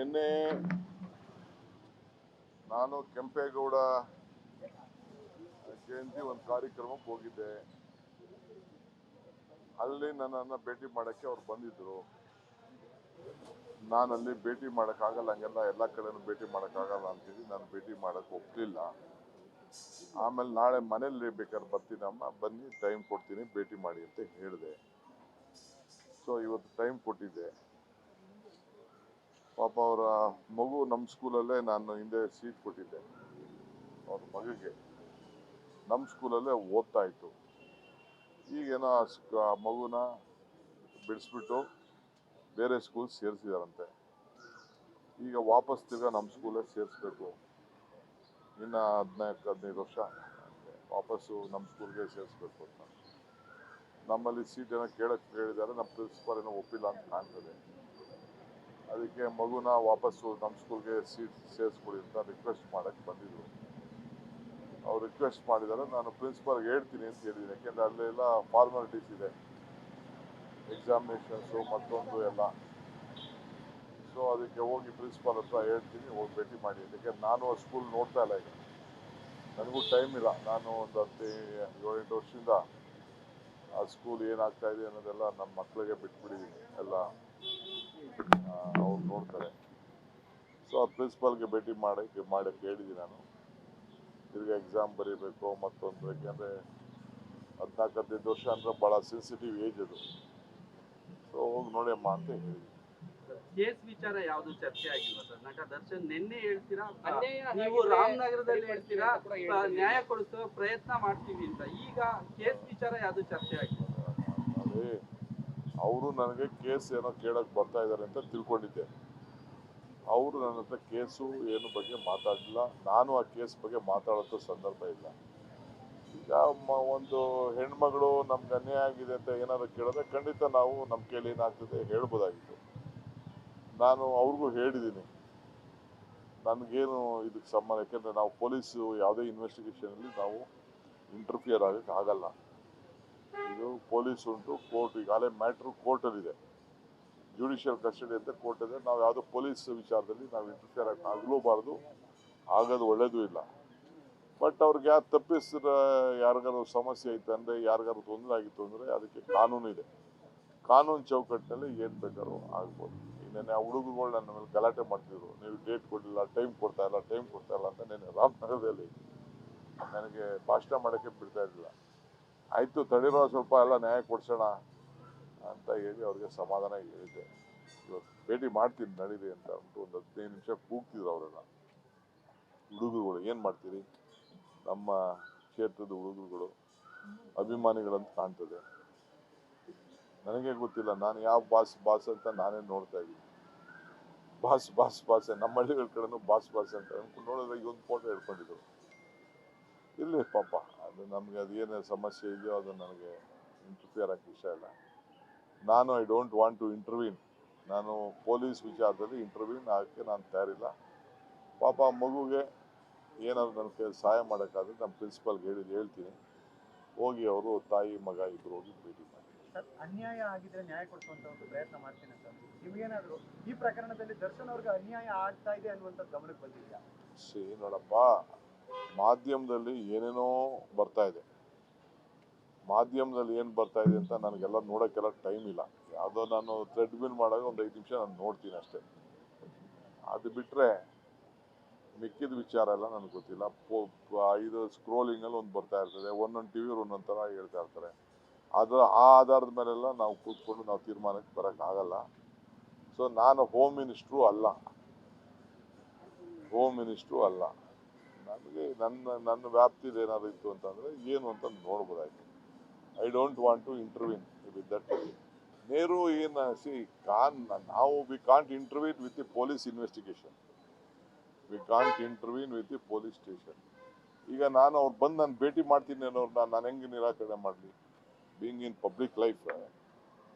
ನಿನ್ನೆ ನಾನು ಕೆಂಪೇಗೌಡ ಜಯಂತಿ ಒಂದು ಕಾರ್ಯಕ್ರಮಕ್ಕೆ ಹೋಗಿದ್ದೆ. ಅಲ್ಲಿ ನನ್ನನ್ನು ಭೇಟಿ ಮಾಡೋಕ್ಕೆ ಅವ್ರು ಬಂದಿದ್ದರು ನಾನು ಅಲ್ಲಿ ಭೇಟಿ ಮಾಡೋಕ್ಕಾಗಲ್ಲ ಹಂಗೆಲ್ಲ ಎಲ್ಲ ಕಡೆನೂ ಭೇಟಿ ಮಾಡೋಕ್ಕಾಗಲ್ಲ ಅಂತೇಳಿ ನಾನು ಭೇಟಿ ಮಾಡೋಕ್ಕೆ ಒಪ್ಪಲಿಲ್ಲ ಆಮೇಲೆ ನಾಳೆ ಮನೇಲಿ ಬೇಕಾದ್ರೆ ಬರ್ತೀನಮ್ಮ ಬನ್ನಿ ಟೈಮ್ ಕೊಡ್ತೀನಿ, ಭೇಟಿ ಮಾಡಿ ಅಂತ ಹೇಳಿದೆ. ಸೊ ಇವತ್ತು ಟೈಮ್ ಕೊಟ್ಟಿದ್ದೆ. ಪಾಪ ಅವರ ಮಗು ನಮ್ಮ ಸ್ಕೂಲಲ್ಲೇ ನಾನು ಹಿಂದೆ ಸೀಟ್ ಕೊಟ್ಟಿದ್ದೆ. ಅವ್ರ ಮಗಿಗೆ. ನಮ್ಮ ಸ್ಕೂಲಲ್ಲೇ ಓದ್ತಾ ಇತ್ತು. ಈಗೇನೋ ಆ ಮಗುನ ಬಿಡಿಸ್ಬಿಟ್ಟು ಬೇರೆ ಸ್ಕೂಲ್ ಸೇರಿಸಿದಾರಂತೆ. ಈಗ ವಾಪಸ್ ತಿರ್ಗಾ ನಮ್ಮ ಸ್ಕೂಲೇ ಸೇರಿಸ್ಬೇಕು. ಇನ್ನು ಹದಿನಾಲ್ಕು ಹದಿನೈದು ವರ್ಷ. ವಾಪಸ್ಸು ನಮ್ಮ ಸ್ಕೂಲ್ಗೆ ಸೇರಿಸ್ಬೇಕು ಅಂತ. ನಮ್ಮಲ್ಲಿ ಸೀಟ್ ಏನೋ ಕೇಳಕ್ಕೆ ಕೇಳಿದ್ದಾರೆ ನಮ್ಮ ಪ್ರಿನ್ಸಿಪಾಲ್ ಏನೋ ಒಪ್ಪಿಲ್ಲ ಅಂತ ಕಾಣ್ತದೆ. ಅದಕ್ಕೆ ಮಗುನ ವಾಪಸ್ಸು ನಮ್ಮ ಸ್ಕೂಲ್ಗೆ ಸೀಟ್ ಸೇರಿಸ್ಕೊಡಿ ಅಂತ ರಿಕ್ವೆಸ್ಟ್ ಮಾಡೋಕ್ಕೆ ಬಂದಿದ್ರು. ಅವ್ರು ರಿಕ್ವೆಸ್ಟ್ ಮಾಡಿದ್ದಾರೆ ನಾನು ಪ್ರಿನ್ಸಿಪಾಲ್ಗೆ ಹೇಳ್ತೀನಿ ಅಂತ ಹೇಳಿದ್ದೀನಿ. ಯಾಕೆಂದರೆ ಅಲ್ಲೆಲ್ಲ ಫಾರ್ಮಾಲಿಟೀಸ್ ಇದೆ. ಎಕ್ಸಾಮಿನೇಷನ್ಸು ಮತ್ತೊಂದು ಎಲ್ಲ. ಸೊ ಅದಕ್ಕೆ ಹೋಗಿ ಪ್ರಿನ್ಸಿಪಾಲ್ ಹತ್ರ ಹೇಳ್ತೀನಿ, ಹೋಗಿ ಭೇಟಿ ಮಾಡಿ. ಯಾಕೆಂದ್ರೆ ನಾನು ಆ ಸ್ಕೂಲ್ ನೋಡ್ತಾ ಇಲ್ಲ ಈಗ. ನನಗೂ ಟೈಮ್ ಇಲ್ಲ. ನಾನು ಒಂದು ಹತ್ತು, ಏಳೆಂಟು ವರ್ಷದಿಂದ ಆ ಸ್ಕೂಲ್ ಏನಾಗ್ತಾ ಇದೆ ಅನ್ನೋದೆಲ್ಲ ನಮ್ಮ ಮಕ್ಕಳಿಗೆ ಬಿಟ್ಬಿಟ್ಟಿದ್ದೀನಿ ಎಲ್ಲ. ನೋಡ್ತಾರೆ. ಸೊ ಆ ಪ್ರಿನ್ಸಿಪಾಲ್ಗೆ ಭೇಟಿ ಮಾಡಕ್ಕೆ ಮಾಡಕ್ಕೆ ಹೇಳಿದ್ದೀನಿ ನಾನು. ತಿರ್ಗಿ ಎಕ್ಸಾಮ್ ಬರೀಬೇಕು ಮತ್ತೊಂದು ಯಾಕೆಂದರೆ ಹದಿನಾಲ್ಕು ಹದಿನೈದು ವರ್ಷ ಅಂದರೆ ಭಾಳ ಸೆನ್ಸಿಟಿವ್ ಏಜ್ ಅದು. ಸೊ ಹೋಗಿ ನೋಡಿ ಅಮ್ಮ ಅಂತ ಹೇಳಿದ್ದೀನಿ. ಕೇಸ್ ವಿಚಾರ ಯಾವುದು ಚರ್ಚೆ ಆಗಿಲ್ಲ ಸರ್? ನಟ ದರ್ಶನ್ ನಿನ್ನೆ ಹೇಳ್ತೀರಾ? ನೀವು ರಾಮನಗರದಲ್ಲಿ ಹೇಳ್ತೀರಾ. ನ್ಯಾಯ ಕೊಡಿಸೋ ಪ್ರಯತ್ನ ಮಾಡ್ತೀವಿ ಅಂತ. ಈಗ ಕೇಸ್ ವಿಚಾರ ಯಾವುದು ಚರ್ಚೆ ಆಗಿಲ್ಲ ಅವರು ನನಗೆ ಕೇಸ್ ಏನೋ ಕೇಳೋಕ್ಕೆ ಬರ್ತಾ ಇದ್ದಾರೆ ಅಂತ ತಿಳ್ಕೊಂಡಿದ್ದೆ. ಅವರು ನನ್ನ ಹತ್ರ ಕೇಸು ಏನು ಬಗ್ಗೆ ಮಾತಾಡಲಿಲ್ಲ. ನಾನು ಆ ಕೇಸ್ ಬಗ್ಗೆ ಮಾತಾಡೋದು ಸಂದರ್ಭ ಇಲ್ಲ. ಈಗ ಒಂದು ಹೆಣ್ಮಗಳು ನಮ್ಗೆ ಅನ್ಯಾಯ ಆಗಿದೆ ಅಂತ ಏನಾದ್ರು ಕೇಳಿದ್ರೆ ಖಂಡಿತ ನಾವು ನಮ್ಮ ಕೈಲಿ ಏನಾಗ್ತದೆ ಹೇಳ್ಬೋದಾಗಿತ್ತು. ನಾನು ಅವ್ರಿಗೂ ಹೇಳಿದ್ದೀನಿ. ನನಗೇನು ಇದಕ್ಕೆ ಸಂಬಂಧ, ಯಾಕೆಂದರೆ ನಾವು ಪೊಲೀಸು ಯಾವುದೇ ಇನ್ವೆಸ್ಟಿಗೇಷನಲ್ಲಿ ನಾವು ಇಂಟರ್ಫಿಯರ್ ಆಗಕ್ಕೆ ಆಗಲ್ಲ. ಇದು ಪೊಲೀಸ್ ಉಂಟು, ಕೋರ್ಟ್ ಈಗಾಗಲೇ ಮ್ಯಾಟ್ರು ಕೋರ್ಟಲ್ಲಿದೆ. ಜುಡಿಷಿಯಲ್ ಕಸ್ಟಡಿ ಅಂತ ಕೋರ್ಟ್ ಇದೆ ನಾವು ಯಾವುದೋ ಪೊಲೀಸ್ ವಿಚಾರದಲ್ಲಿ ನಾವು ಇಂಟರ್ಫಿಯರ್ ಆಗಿ ಆಗಲೂಬಾರ್ದು ಆಗೋದು ಒಳ್ಳೇದು ಇಲ್ಲ. ಬಟ್ ಅವ್ರಿಗೆ ಯಾರು ತಪ್ಪಿಸಿದ ಯಾರಿಗಾರು ಸಮಸ್ಯೆ ಐತೆ ಅಂದರೆ, ಯಾರಿಗಾರು ತೊಂದರೆ ಆಗಿತ್ತು ಅಂದರೆ ಅದಕ್ಕೆ ಕಾನೂನು ಇದೆ. ಕಾನೂನು ಚೌಕಟ್ಟಿನಲ್ಲಿ ಏನು ಬೇಕಾದ್ರೂ ಆಗ್ಬೋದು. ನೆನೆ ಆ ಹುಡುಗರುಗಳು ನನ್ನ ಮೇಲೆ ಗಲಾಟೆ ಮಾಡ್ತಿದ್ರು. ನೀವು ಡೇಟ್ ಕೊಡಲಿಲ್ಲ ಟೈಮ್ ಕೊಡ್ತಾ ಇಲ್ಲ ಟೈಮ್ ಕೊಡ್ತಾ ಇಲ್ಲ ಅಂತ ನೆನೆ ರಾಮನಗರದಲ್ಲಿ ನನಗೆ ಭಾಷಣ ಮಾಡೋಕ್ಕೆ ಬಿಡ್ತಾ ಇರಲಿಲ್ಲ. ಆಯಿತು ತಡೀರೋ ಸ್ವಲ್ಪ ಎಲ್ಲ ನ್ಯಾಯ ಕೊಡ್ಸೋಣ ಅಂತ ಹೇಳಿ ಅವ್ರಿಗೆ ಸಮಾಧಾನ ಹೇಳಿದ್ದೆ. ಇವತ್ತು ಭೇಟಿ ಮಾಡ್ತೀನಿ, ನಡೀರಿ ಅಂತ ಅಂದ್ಬಿಟ್ಟು ಒಂದು ಹದಿನೈದು ನಿಮಿಷ ಕೂಗ್ತಿದ್ರು ಅವರೆಲ್ಲ. ಹುಡುಗರುಗಳು, ಏನು ಮಾಡ್ತೀರಿ? ನಮ್ಮ ಕ್ಷೇತ್ರದ ಹುಡುಗರುಗಳು, ಅಭಿಮಾನಿಗಳಂತ ಕಾಣ್ತದೆ. ನನಗೆ ಗೊತ್ತಿಲ್ಲ, ನಾನು ಯಾವ ಬಾಸ್ ಬಾಸ್ ಅಂತ ನಾನೇ ನೋಡ್ತಾ ಇದ್ದೀನಿ. ಬಾಸ್ ಬಾಸ್ ಬಾಸ್, ನಮ್ಮ ಹಳ್ಳಿಗಳ ಕಡೆನೂ ಬಾಸ್ ಬಾಸ್ ಅಂತ ಅಂದ್ಕೊಂಡು ನೋಡಿದ್ರೆ ಇವೊಂದು ಒಂದು ಫೋಟೋ ಹಿಡ್ಕೊಂಡಿದ್ರು. ಇರಲಿ ಪಾಪ. ಅದು ನಮಗೆ ಅದು ಏನೇ ಸಮಸ್ಯೆ ಇದೆಯೋ ಅದು ನನಗೆ ಇಂಟರ್ಫಿಯರ್ ಆಗಕ್ಕೆ ಇಷ್ಟ ಇಲ್ಲ. ನಾನು I don't want to intervene ನಾನು ಪೊಲೀಸ್ ವಿಚಾರದಲ್ಲಿ ಇಂಟರ್ವ್ಯೂನ್ ಆಗಕ್ಕೆ ನಾನು ತಯಾರಿಲ್ಲ. ಪಾಪ ಮಗುಗೆ ಏನಾದರೂ ನನ್ನ ಕೈ ಸಹಾಯ ಮಾಡೋಕ್ಕಾದ್ರೆ ನಮ್ಮ ಪ್ರಿನ್ಸಿಪಾಲ್ಗೆ ಹೇಳಿದ್ದು ಹೇಳ್ತೀನಿ. ಹೋಗಿ ಅವರು ತಾಯಿ ಮಗ ಇಬ್ಬರು ಹೋಗಿ ಭೇಟಿ ಮಾಡಿ. ಸರ್ ಅನ್ಯಾಯ ಆಗಿದ್ರೆ ನ್ಯಾಯ ಕೊಡಿಸುವಂತ ಒಂದು ಪ್ರಯತ್ನ ಮಾಡ್ತೀನಿ ಸರ್. ನೀವೇನಾದ್ರು ಈ ಪ್ರಕರಣದಲ್ಲಿ ದರ್ಶನ್ ಅವ್ರಿಗೆ ಅನ್ಯಾಯ ಆಗ್ತಾ ಇದೆ ಅನ್ನುವಂಥದ್ದು ಗಮನಕ್ಕೆ ಬಂದಿದೆಯಾ? ಸಿ ನೋಡಪ್ಪ. ಮಾಧ್ಯಮದಲ್ಲಿ ಏನೇನೋ ಬರ್ತಾ ಇದೆ. ಮಾಧ್ಯಮದಲ್ಲಿ ಏನು ಬರ್ತಾ ಇದೆ ಅಂತ ನನಗೆಲ್ಲ ನೋಡೋಕ್ಕೆಲ್ಲ ಟೈಮ್ ಇಲ್ಲ. ಯಾವುದೋ ನಾನು ಥ್ರೆಡ್ ಥ್ರೆಡ್ಮಿಲ್ ಮಾಡಾಗ ಒಂದು ಐದು ನಿಮಿಷ ನಾನು ನೋಡ್ತೀನಿ ಅಷ್ಟೇ. ಅದು ಬಿಟ್ಟರೆ ಮಿಕ್ಕಿದ ವಿಚಾರ ಎಲ್ಲ ನನಗೆ ಗೊತ್ತಿಲ್ಲ. ಇದು ಸ್ಕ್ರೋಲಿಂಗಲ್ಲಿ ಒಂದು ಬರ್ತಾ ಇರ್ತದೆ. ಒಂದೊಂದು ಟಿ ವಿಯವ್ರು ಒಂದೊಂದು ಥರ ಹೇಳ್ತಾ ಇರ್ತಾರೆ. ಅದು ಆ ಆಧಾರದ ಮೇಲೆಲ್ಲ ನಾವು ಕೂತ್ಕೊಂಡು ನಾವು ತೀರ್ಮಾನಕ್ಕೆ ಬರೋಕ್ಕಾಗಲ್ಲ ಸೊ ನಾನು ಹೋಮ್ ಮಿನಿಸ್ಟ್ರು ಅಲ್ಲ. ಹೋಮ್ ಮಿನಿಸ್ಟ್ರು ಅಲ್ಲ. ನನಗೆ ನನ್ನ ನನ್ನ ವ್ಯಾಪ್ತಿಲಿ ಏನಾದ್ರು ಇತ್ತು ಅಂತಂದರೆ ಏನು ಅಂತ ನೋಡ್ಬೋದಾಯ್ತು. I don't want to intervene with that ನೇರು ಏನು ಸಿ ಕಾನ್ ನಾವು we can't intervene with the police investigation we can't intervene with the police station ಈಗ ನಾನು ಅವ್ರು ಬಂದು ನಾನು ಭೇಟಿ ಮಾಡ್ತೀನಿ ಅನ್ನೋರು ನಾನು ಹೆಂಗೆ ನಿರಾಕರಣೆ ಮಾಡಲಿ? ಬೀಯಿಂಗ್ ಇನ್ ಪಬ್ಲಿಕ್ ಲೈಫ್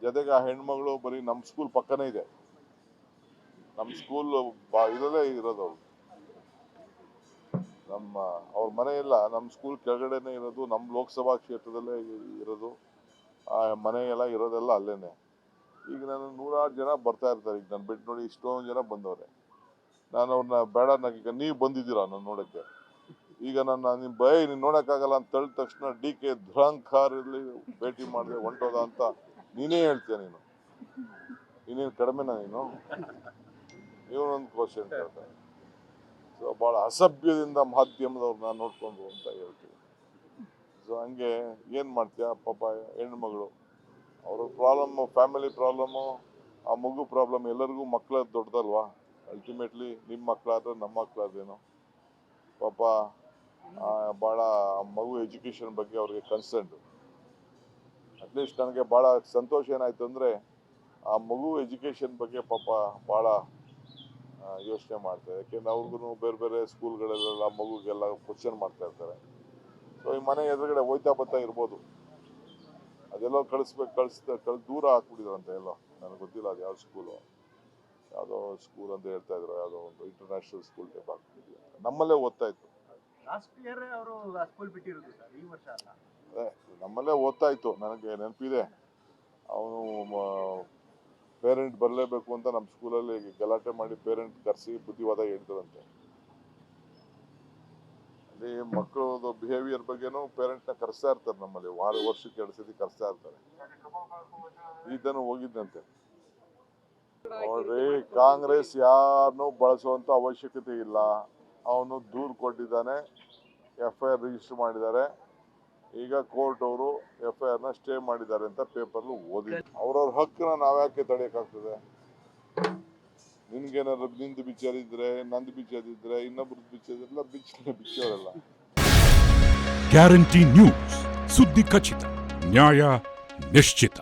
ಜೊತೆಗೆ ಆ ಹೆಣ್ಮಗಳು ಬರೀ ನಮ್ಮ ಸ್ಕೂಲ್ ಪಕ್ಕನೇ ಇದೆ. ನಮ್ಮ ಸ್ಕೂಲ್ ಬಾ ಇದರಲ್ಲೇ ಇರೋದು ಅವ್ರು ನಮ್ಮ ಅವ್ರ ಮನೆ ಇಲ್ಲ ನಮ್ಮ ಸ್ಕೂಲ್ ಕೆಳಗಡೆನೆ ಇರೋದು ನಮ್ಮ ಲೋಕಸಭಾ ಕ್ಷೇತ್ರದಲ್ಲೇ ಇರೋದು, ಆ ಮನೆ ಎಲ್ಲ ಇರೋದೆಲ್ಲ ಅಲ್ಲೇನೆ. ಈಗ ನಾನು ನೂರಾರು ಜನ ಬರ್ತಾ ಇರ್ತಾರೆ, ಈಗ ನಾನು ಬಿಟ್ಟು ನೋಡಿ ಇಷ್ಟೊಂದು ಜನ ಬಂದವ್ರೆ. ನಾನು ಅವ್ರನ್ನ ಬೇಡ ಈಗ ನೀವು ಬಂದಿದ್ದೀರಾ ನಾನು ನೋಡೋಕ್ಕೆ? ಈಗ ನನ್ನ ನಿಮ್ಮ ಭಯ ನೀನು ನೋಡೋಕ್ಕಾಗಲ್ಲ ಅಂತ ಹೇಳಿದ ತಕ್ಷಣ ಡಿ ಕೆ ಧುರಂಕಾರಲ್ಲಿ ಭೇಟಿ ಮಾಡಿದೆ, ಹೊಂಟೋದ ಅಂತ ನೀನೇ ಹೇಳ್ತೀಯ ನೀನು? ಇನ್ನೇನು ಕಡಿಮೆನಾ ನೀನು? ಇವನೊಂದು ಕ್ವಶನ್ ಕೇಳ್ತಾರೆ ಭಾಳ ಅಸಭ್ಯದಿಂದ ಮಾಧ್ಯಮದವ್ರನ್ನ ನೋಡ್ಕೊಂಡು ಅಂತ ಹೇಳ್ತೀವಿ ಸೊ ಹಂಗೆ ಏನು ಮಾಡ್ತೀಯ? ಪಾಪ ಹೆಣ್ಮಗಳು. ಅವ್ರ ಪ್ರಾಬ್ಲಮ್ ಫ್ಯಾಮಿಲಿ ಪ್ರಾಬ್ಲಮ್ಮು ಆ ಮಗು ಪ್ರಾಬ್ಲಮ್ ಎಲ್ಲರಿಗೂ ಮಕ್ಕಳ ದೊಡ್ಡದಲ್ವಾ? ಅಲ್ಟಿಮೇಟ್ಲಿ ನಿಮ್ಮ ಮಕ್ಕಳಾದ್ರೆ ನಮ್ಮ ಮಕ್ಕಳಾದ್ರೇನು ಪಾಪ ಭಾಳ ಮಗು ಎಜುಕೇಷನ್ ಬಗ್ಗೆ ಅವ್ರಿಗೆ ಕನ್ಸರ್ನ್ ಅಟ್ಲೀಸ್ಟ್ ನನಗೆ ಭಾಳ ಸಂತೋಷ ಏನಾಯ್ತು ಅಂದರೆ, ಆ ಮಗು ಎಜುಕೇಷನ್ ಬಗ್ಗೆ ಪಾಪ ಭಾಳ ಯೋಚನೆ ಮಾಡ್ತಾರೆ. ಯಾಕೆಂದ್ರೆ ಅವ್ರಿಗೂ ಬೇರೆ ಬೇರೆ ಸ್ಕೂಲ್ಗಳಲ್ಲೆಲ್ಲ ಮಗುಗೆಲ್ಲ ಕ್ವಶನ್ ಮಾಡ್ತಾ ಇರ್ತಾರೆ. ಸೊ ಈ ಮನೆ ಎದುರುಗಡೆ ಹೋಯ್ತಾ ಬರ್ತಾ ಇರ್ಬೋದು. ಅದೆಲ್ಲೋ ಕಳಿಸ್ಬೇಕು ಕಳಿಸ್ತಾ ಕಳ್ ದೂರ ಹಾಕ್ಬಿಟ್ಟಿದ್ರಂತೆ ಎಲ್ಲೋ. ನನಗೆ ಗೊತ್ತಿಲ್ಲ ಅದು ಯಾವ ಸ್ಕೂಲು ಯಾವುದೋ ಸ್ಕೂಲ್ ಅಂತ ಹೇಳ್ತಾ ಇದ್ರು ಯಾವುದೋ ಒಂದು ಇಂಟರ್ನ್ಯಾಷನಲ್ ಸ್ಕೂಲ್ ಟೈಪ್ ಹಾಕ್ಬಿಟ್ಟಿದ್ವಿ ನಮ್ಮಲ್ಲೇ ಓದ್ತಾ ಇತ್ತು ನಮ್ಮಲ್ಲೇ ಓದ್ತಾ ಇತ್ತು. ನನಗೆ ನೆನಪಿದೆ. ಅವನು ಪೇರೆಂಟ್ ಬರಲೇಬೇಕು ಅಂತ ನಮ್ಮ ಸ್ಕೂಲಲ್ಲಿ ಗಲಾಟೆ ಮಾಡಿ ಪೇರೆಂಟ್ ಕರೆಸಿ ಬುದ್ಧಿವಾದ ಹೇಳ್ತಾರಂತೆ ಅಲ್ಲಿ ಮಕ್ಕಳದು ಬಿಹೇವಿಯರ್ ಬಗ್ಗೆನೂ ಪೇರೆಂಟ್ನ ಕರೆಸ್ತಾ ಇರ್ತಾರೆ ನಮ್ಮಲ್ಲಿ, ವಾರ ವರ್ಷಕ್ಕೆ ಎರಡು ಸತಿ ಕರೆಸ್ತಾ ಇರ್ತಾರೆ. ಈತನು ಹೋಗಿದ್ದಂತೆ. ನೋಡ್ರಿ ಕಾಂಗ್ರೆಸ್ ಯಾರನ್ನೂ ಬಳಸುವಂತ ಅವಶ್ಯಕತೆ ಇಲ್ಲ. ಅವನು ದೂರು ಕೊಟ್ಟಿದ್ದಾನೆ ಎಫ್ ಐ ರಿಜಿಸ್ಟರ್ ಮಾಡಿದ್ದಾರೆ. ಈಗ ಕೋರ್ಟ್ ಅವರು ಎಫ್ ಐ ಆರ್ನ ಸ್ಟೇ ಮಾಡಿದ್ದಾರೆ ಅಂತ ಪೇಪರ್ ಓದಿ ಅವ್ರವ್ರ ಹಕ್ಕನ್ನ ನಾವ್ಯಾಕೆ ತಡೆಯೋಕ್ಕಾಗ್ತದೆ ನಿನ್ಗೇನಾದ್ರು ನಿಂದು ಬಿಚ್ಚರಿದ್ರೆ ನಂದು ಬಿಚ್ಚದಿದ್ರೆ ಇನ್ನೊಬ್ರದ್ದು ಬಿಚ್ಚದಿಲ್ಲ ಬಿಚ್ಚ ಬಿಚ್ಚೋರಲ್ಲ. ಗ್ಯಾರಂಟಿ ನ್ಯೂಸ್ ಸುದ್ದಿ ಖಚಿತ ನ್ಯಾಯ ನಿಶ್ಚಿತ